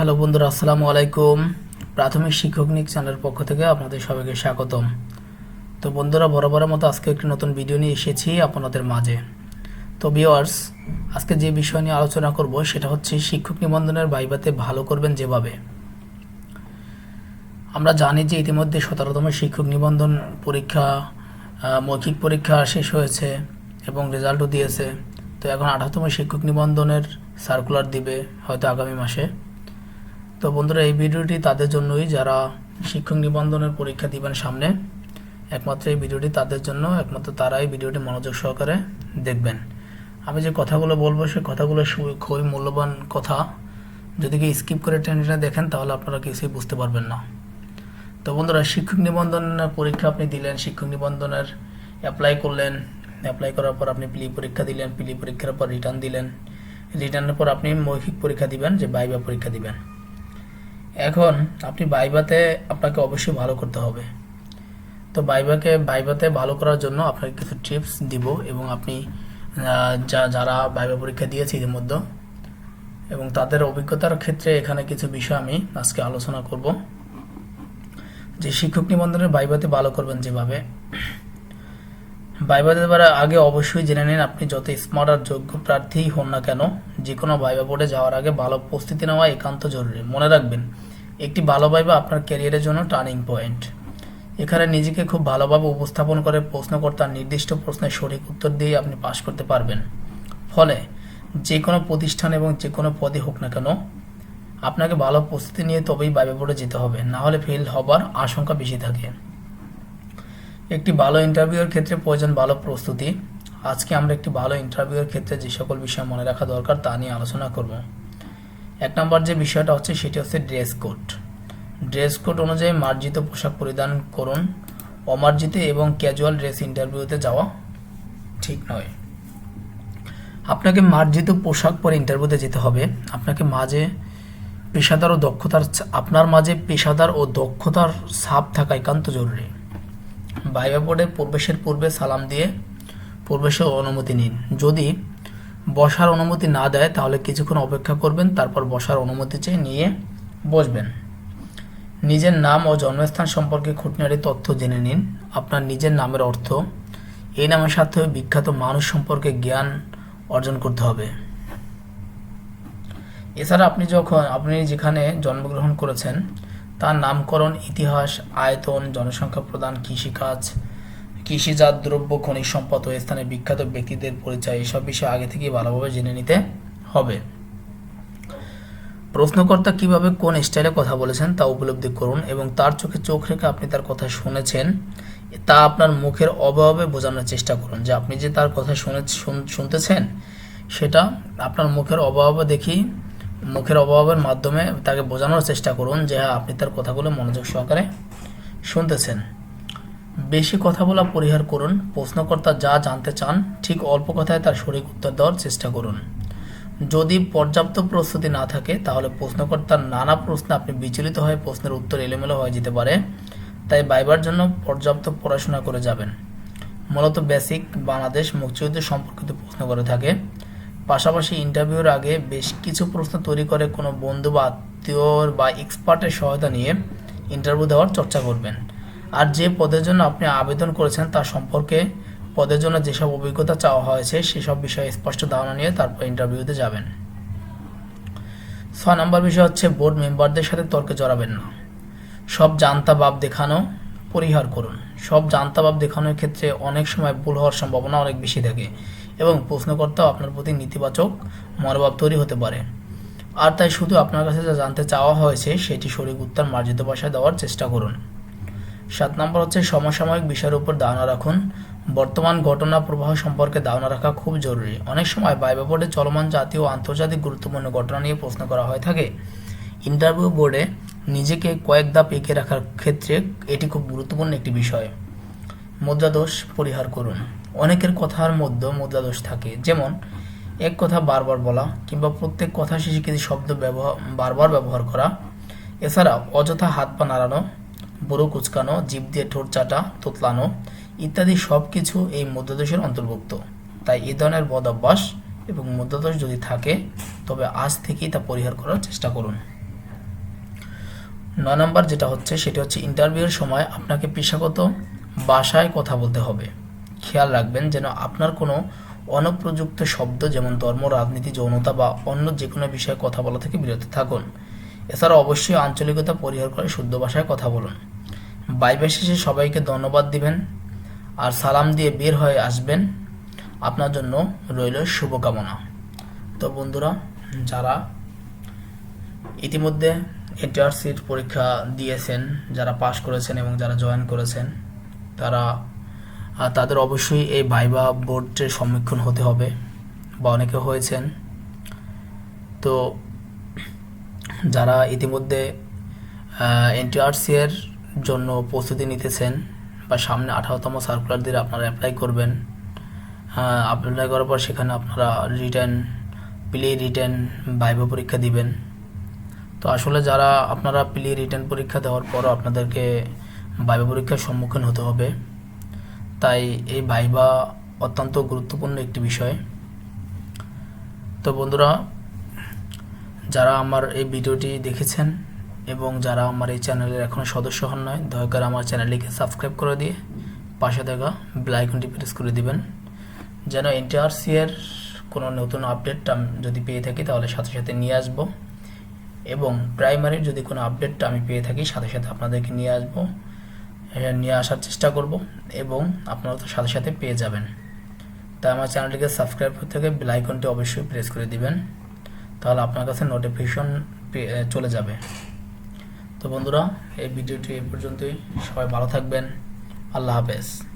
Hello বন্ধুরা, আসসালামু আলাইকুম। প্রাথমিক শিক্ষক নিক চ্যানেলের পক্ষ থেকে আপনাদের সবাইকে স্বাগতম। তো বন্ধুরা, বরাবরের মতো আজকে একটি নতুন ভিডিও নিয়ে এসেছি আপনাদের মাঝে। তো ভিওয়ার্স আজকে যে বিষয় নিয়ে আলোচনা করব সেটা হচ্ছে শিক্ষক নিবন্ধনের বাইবাতে ভালো করবেন যেভাবে। আমরা জানি যে ইতিমধ্যে সতেরোতম শিক্ষক নিবন্ধন পরীক্ষা মৌখিক পরীক্ষা শেষ হয়েছে এবং রেজাল্টও দিয়েছে। তো এখন আঠারোতম শিক্ষক নিবন্ধনের সার্কুলার দিবে হয়তো আগামী মাসে। তো বন্ধুরা, এই ভিডিওটি তাদের জন্যই যারা শিক্ষক নিবন্ধনের পরীক্ষা দিবেন সামনে, একমাত্র এই ভিডিওটি তাদের জন্য, একমাত্র তারাই ভিডিওটি মনোযোগ সহকারে দেখবেন। আমি যে কথাগুলো বলব সেই কথাগুলো খুবই মূল্যবান কথা। যদি কি স্কিপ করে টেনে দেখেন, তাহলে আপনারা কিছুই বুঝতে পারবেন না। তো বন্ধুরা, শিক্ষক নিবন্ধন পরীক্ষা আপনি দিলেন, শিক্ষক নিবন্ধনের অ্যাপ্লাই করলেন অ্যাপ্লাই করার পর আপনি প্লি পরীক্ষা দিলেন প্লি পরীক্ষার পর রিটার্ন দিলেন। রিটার্নের পর আপনি মৌখিক পরীক্ষা দিবেন, যে বাইবা পরীক্ষা দিবেন। এখন আপনি বাইবাতে আপনাকে অবশ্যই ভালো করতে হবে। তো বাইবাকে বাইবাতে ভালো করার জন্য আপনাকে কিছু টিপস দিব এবং আপনি যা, যারা বাইবা পরীক্ষা দিয়েছে ইতিমধ্যে এবং তাদের অভিজ্ঞতার ক্ষেত্রে এখানে কিছু বিষয় আমি আজকে আলোচনা করব। যে শিক্ষক নিবন্ধনের বাইবাতে ভালো করবেন যেভাবে বাইবা দেবার আগে অবশ্যই জেনে নিন আপনি যত স্মার্ট আর যোগ্য প্রার্থীই হন না কেন যে কোনো বাইবা বোর্ডে যাওয়ার আগে ভালো প্রস্তুতি নেওয়া একান্ত জরুরি। মনে রাখবেন, একটি ভালো ভাইবা আপনার ক্যারিয়ারের জন্য টার্নিং পয়েন্ট এখানে নিজেকে খুব ভালোভাবে উপস্থাপন করে প্রশ্নকর্তার নির্দিষ্ট প্রশ্নের সঠিক উত্তর দিয়ে আপনি পাশ করতে পারবেন। ফলে যে কোনো প্রতিষ্ঠান এবং যে কোনো পদে হোক না কেন, আপনাকে ভালো প্রস্তুতি নিয়ে তবেই বাইবা বোর্ডে যেতে হবে, না হলে ফেল হবার আশঙ্কা বেশি থাকে। একটি ভালো ইন্টারভিউয়ের ক্ষেত্রে প্রয়োজন ভালো প্রস্তুতি। আজকে আমরা একটি ভালো ইন্টারভিউয়ের ক্ষেত্রে যে সকল বিষয় মনে রাখা দরকার তা নিয়ে আলোচনা করব। এক নম্বর যে বিষয়টা হচ্ছে সেটি হচ্ছে ড্রেস কোড ড্রেস কোড অনুযায়ী মার্জিত পোশাক পরিধান করুন। অমার্জিত এবং ক্যাজুয়াল ড্রেস ইন্টারভিউতে যাওয়া ঠিক নয়। আপনাকে মার্জিত পোশাক পরে ইন্টারভিউতে যেতে হবে। আপনাকে মাঝে পেশাদার ও দক্ষতার আপনার মাঝে পেশাদার ও দক্ষতার ছাপ থাকা একান্ত জরুরি। বাইবা বোর্ডে প্রবেশের পূর্বে সালাম দিয়ে প্রবেশের অনুমতি নিন। যদি বসার অনুমতি না দেয়, তাহলে কিছুক্ষণ অপেক্ষা করবেন, তারপর বসার অনুমতি চেয়ে নিয়ে বসবেন। নিজের নাম ও জন্মস্থান সম্পর্কে খুঁটিনাটি তথ্য জেনে নিন। আপনার নিজের নামের অর্থ। এই নামের সাথে বিখ্যাত মানুষ সম্পর্কে জ্ঞান অর্জন করতে হবে। এছাড়া আপনি যখন, আপনি যেখানে জন্মগ্রহণ করেছেন তার নামকরণ, ইতিহাস, আয়তন, জনসংখ্যা প্রদান, কৃষিকাজ, কৃষিজাত দ্রব্য, খনিজ সম্পদ ও স্থানে বিখ্যাত ব্যক্তিদের পরিচয়, এসব বিষয়ে আগে থেকেই ভালোভাবে জেনে নিতে হবে। প্রশ্নকর্তা কীভাবে কোন স্টাইলে কথা বলেছেন তা উপলব্ধি করুন এবং তার চোখে চোখ রেখে আপনি তার কথা শুনেছেন, তা আপনার মুখের অভাবে বোঝানোর চেষ্টা করুন। যে আপনি যে তার কথা শুনে শুন- শুনতেছেন, সেটা আপনার মুখের অভাবে দেখি মুখের অভাবের মাধ্যমে তাকে বোঝানোর চেষ্টা করুন যে হ্যাঁ আপনি তার কথাগুলো মনোযোগ সহকারে শুনতেছেন। বেশি কথা বলা পরিহার করুন। প্রশ্নকর্তা যা জানতে চান, ঠিক অল্প কথায় তার সঠিক উত্তর দেওয়ার চেষ্টা করুন। যদি পর্যাপ্ত প্রস্তুতি না থাকে, তাহলে প্রশ্নকর্তার নানা প্রশ্নে আপনি বিচলিত হয়ে প্রশ্নের উত্তর এলোমেলো হয়ে যেতে পারে। তাই বাইবার জন্য পর্যাপ্ত পড়াশোনা করে যাবেন। মূলত বেসিক বাংলাদেশ মুক্তিযুদ্ধ সম্পর্কিত প্রশ্ন করে থাকে। পাশাপাশি ইন্টারভিউর আগে বেশ কিছু প্রশ্ন তৈরি করে কোনো বন্ধু বা আত্মীয়র বা এক্সপার্টের সহায়তা নিয়ে ইন্টারভিউ দেওয়ার চর্চা করবেন। আর যে পদের জন্য আপনি আবেদন করেছেন তার সম্পর্কে পদের জন্য যেসব অভিজ্ঞতা চাওয়া হয়েছে সেসব বিষয়ে স্পষ্ট ধারণা নিয়ে তারপর ইন্টারভিউতে যাবেন। ছয় নম্বর বিষয় হচ্ছে বোর্ড মেম্বারদের সাথে তর্কে জড়াবেন না। সব জানতা ভাব দেখানো, পরিহার করুন। সব জানতা ভাব দেখানোর ক্ষেত্রে অনেক সময় ভুল হওয়ার সম্ভাবনা অনেক বেশি থাকে। এবং প্রশ্নকর্তাও আপনার প্রতি নেতিবাচক মনোভাব তৈরি হতে পারে। আর তাই শুধু আপনার কাছে যা জানতে চাওয়া হয়েছে, সেটি সঠিক উত্তর মার্জিত ভাষায় দেওয়ার চেষ্টা করুন। সাত নম্বর হচ্ছে সমসাময়িক বিষয়ের উপর ধারণা রাখুন। বর্তমান ঘটনা প্রবাহ সম্পর্কে ধারণা রাখা খুব জরুরি। অনেক সময় বাইবা বোর্ডে চলমান জাতীয় ও আন্তর্জাতিক গুরুত্বপূর্ণ ঘটনা নিয়ে প্রশ্ন করা হয়ে থাকে। ইন্টারভিউ বোর্ডে নিজেকে কয়েক ধাপ এগিয়ে রাখার ক্ষেত্রে এটি খুব গুরুত্বপূর্ণ একটি বিষয়। মুদ্রাদোষ পরিহার করুন। অনেকের কথার মধ্যে মুদ্রাদোষ থাকে। যেমন, এক কথা বারবার বলা কিংবা প্রত্যেক কথা শেষে কিছু শব্দ ব্যবহার, বারবার ব্যবহার করা। এছাড়া অযথা হাত পা নাড়ানো, বুড়ো কুচকানো, জিভ দিয়ে ঠোঁট চাটা, তোতলানো ইত্যাদি সব কিছু এই মুদ্রাদোষের অন্তর্ভুক্ত। তাই এ ধরনের বদ অভ্যাস এবং মুদ্রাদোষ যদি থাকে, তবে আজ থেকেই তা পরিহার করার চেষ্টা করুন। নয় নম্বর যেটা হচ্ছে, সেটা হচ্ছে ইন্টারভিউয়ের সময় আপনাকে পেশাগত ভাষায় কথা বলতে হবে। খেয়াল রাখবেন যেন আপনার কোনো অনপ্রযুক্ত শব্দ যেমন ধর্ম, রাজনীতি, যৌনতা বা অন্য যে কোনো বিষয়ে কথা বলা থেকে বিরত থাকুন। এছাড়া অবশ্যই আঞ্চলিকতা পরিহার করে শুদ্ধ ভাষায় কথা বলুন। বাইবে শেষে সবাইকে ধন্যবাদ দিবেন আর সালাম দিয়ে বের হয়ে আসবেন। আপনার জন্য রইল শুভকামনা। তো বন্ধুরা, যারা ইতিমধ্যে এনটিআরসির পরীক্ষা দিয়েছেন, যারা পাশ করেছেন এবং যারা জয়েন করেছেন, তারা তাদের অবশ্যই এই ভাইবা বোর্ডের সম্মুখীন হতে হবে, বা অনেকে হয়েছেন। তো যারা ইতিমধ্যে এনটিআরসি এর জন্য প্রস্তুতি নিতেছেন, বা সামনে আঠারোতম সার্কুলার দিয়ে আপনারা অ্যাপ্লাই করবেন অ্যাপ্লাই করার পর সেখানে আপনারা রিটার্ন প্লে রিটার্ন ভাইবা পরীক্ষা দিবেন। তো আসলে যারা আপনারা প্লে রিটার্ন পরীক্ষা দেওয়ার পরও আপনাদেরকে ভাইবা পরীক্ষার সম্মুখীন হতে হবে। তাই এই ভাইবা অত্যন্ত গুরুত্বপূর্ণ একটি বিষয়। তো বন্ধুরা, যারা আমার এই ভিডিওটি দেখেছেন এবং যারা আমার এই চ্যানেলের এখনও সদস্য হন নয় দয়া করে আমার চ্যানেলটিকে সাবস্ক্রাইব করে দিয়ে পাশে থাকা বেল আইকনটি প্রেস করে দিবেন, যেন এনটিআরসি এর কোনো নতুন আপডেট যদি পেয়ে থাকি, তাহলে সাথে সাথে নিয়ে আসব। এবং প্রাইমারির যদি কোনো আপডেটটা আমি পেয়ে থাকি, সাথে সাথে আপনাদেরকে নিয়ে আসব। নিয়ে আসার চেষ্টা করব এবং আপনারা তো সাথে সাথে পেয়ে যাবেন। তাই আমার চ্যানেলটিকে সাবস্ক্রাইব করতে থেকে আইকনটি অবশ্যই প্রেস করে দিবেন। তাহলে আপনার কাছে নোটিফিকেশন চলে যাবে। তো বন্ধুরা, এই ভিডিওটি এই পর্যন্তই। সবাই ভালো থাকবেন। আল্লাহ হাফেজ।